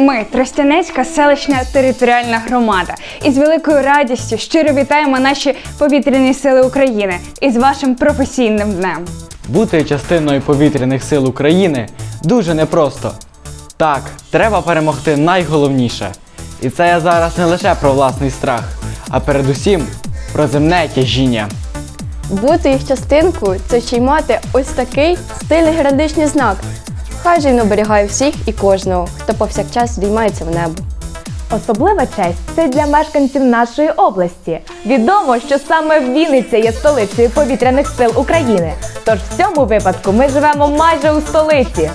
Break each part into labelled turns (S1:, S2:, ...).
S1: Ми Тростянецька селищна територіальна громада. І з великою радістю щиро вітаємо наші повітряні сили України із вашим професійним днем.
S2: Бути частиною повітряних сил України дуже непросто. Так, треба перемогти найголовніше. І це я зараз не лише про власний страх, а передусім про земне тяжіння.
S3: Бути їх частинкою це ще й мати ось такий стильний героїчний знак. Хай же він оберігає всіх і кожного, хто повсякчас здіймається в небо.
S4: Особлива честь це для мешканців нашої області. Відомо, що саме Вінниця є столицею повітряних сил України. Тож в цьому випадку ми живемо майже у столиці.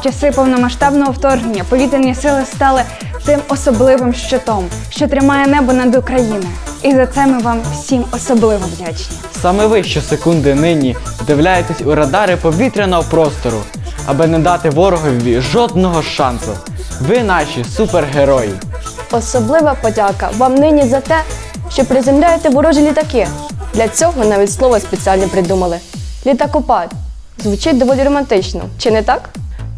S1: В часи повномасштабного вторгнення повітряні сили стали тим особливим щитом, що тримає небо над Україною. І за це ми вам всім особливо вдячні.
S2: Саме ви щосекунди нині вдивляєтесь у радари повітряного простору, аби не дати ворогові жодного шансу. Ви наші супергерої.
S3: Особлива подяка вам нині за те, що приземляєте ворожі літаки. Для цього навіть слово спеціально придумали. Літакопад. Звучить доволі романтично, чи не так?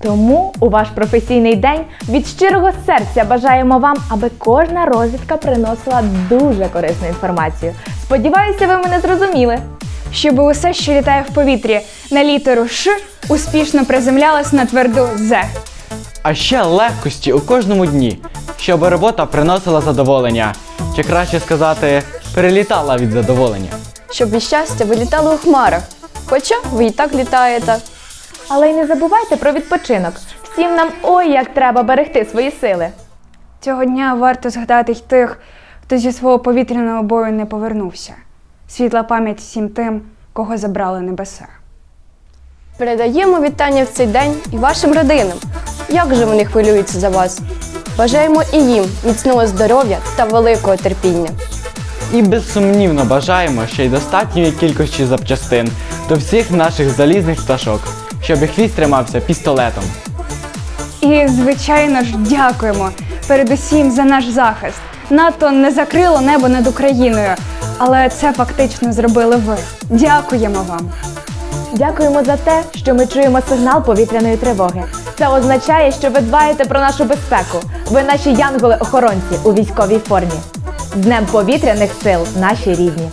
S4: Тому у ваш професійний день від щирого серця бажаємо вам, аби кожна розвідка приносила дуже корисну інформацію. Сподіваюся, ви мене зрозуміли.
S1: Щоб усе, що літає в повітрі на літеру Ш, успішно приземлялось на тверду З.
S2: А ще легкості у кожному дні, щоб робота приносила задоволення. Чи краще сказати, перелітала від задоволення.
S3: Щоб від щастя ви літали у хмарах. Хоча ви і так літаєте.
S4: Але й не забувайте про відпочинок. Всім нам ой як треба берегти свої сили.
S1: Цього дня варто згадати й тих, хто зі свого повітряного бою не повернувся. Світла пам'ять всім тим, кого забрали небеса.
S3: Передаємо вітання в цей день і вашим родинам. Як же вони хвилюються за вас? Бажаємо і їм міцного здоров'я та великого терпіння.
S2: І безсумнівно бажаємо ще й достатньої кількості запчастин до всіх наших залізних пташок, щоб їх хвіст тримався пістолетом.
S1: І, звичайно ж, дякуємо передусім за наш захист. НАТО не закрило небо над Україною, але це фактично зробили ви. Дякуємо вам.
S4: Дякуємо за те, що ми чуємо сигнал повітряної тривоги. Це означає, що ви дбаєте про нашу безпеку. Ви наші янголи-охоронці у військовій формі. З Днем повітряних сил, наші рідні!